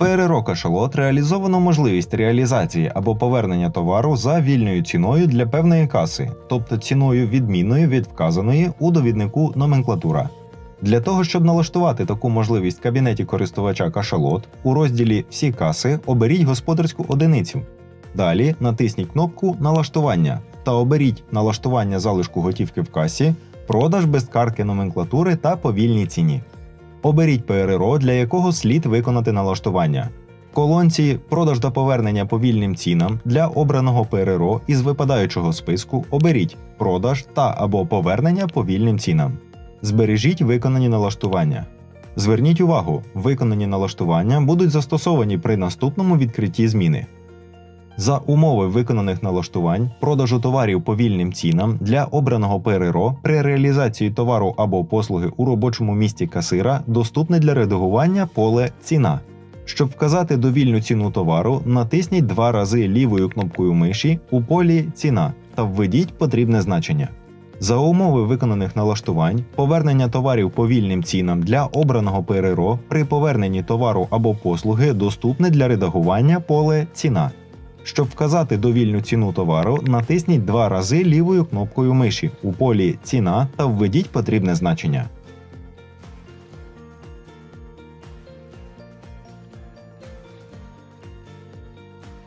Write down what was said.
ПРРО кашалот реалізовано можливість реалізації або повернення товару за вільною ціною для певної каси, тобто ціною відмінною від вказаної у довіднику номенклатура. Для того, щоб налаштувати таку можливість в кабінеті користувача кашалот, у розділі Всі каси оберіть господарську одиницю. Далі натисніть кнопку Налаштування та оберіть налаштування залишку готівки в касі, продаж без картки номенклатури та по вільній ціні. Оберіть ПРРО, для якого слід виконати налаштування. В колонці Продаж та повернення по вільним цінам для обраного ПРРО із випадаючого списку оберіть продаж та або повернення по вільним цінам. Збережіть виконані налаштування. Зверніть увагу, виконані налаштування будуть застосовані при наступному відкритті зміни. За умови виконаних налаштувань продажу товарів по вільним цінам для обраного ПРРО при реалізації товару або послуги у робочому місці касира доступне для редагування поле Ціна. Щоб вказати довільну ціну товару, натисніть два рази лівою кнопкою миші у полі Ціна та введіть потрібне значення. За умови виконаних налаштувань, повернення товарів по вільним цінам для обраного ПРРО при поверненні товару або послуги доступне для редагування поле Ціна. Щоб вказати довільну ціну товару, натисніть два рази лівою кнопкою миші у полі Ціна та введіть потрібне значення.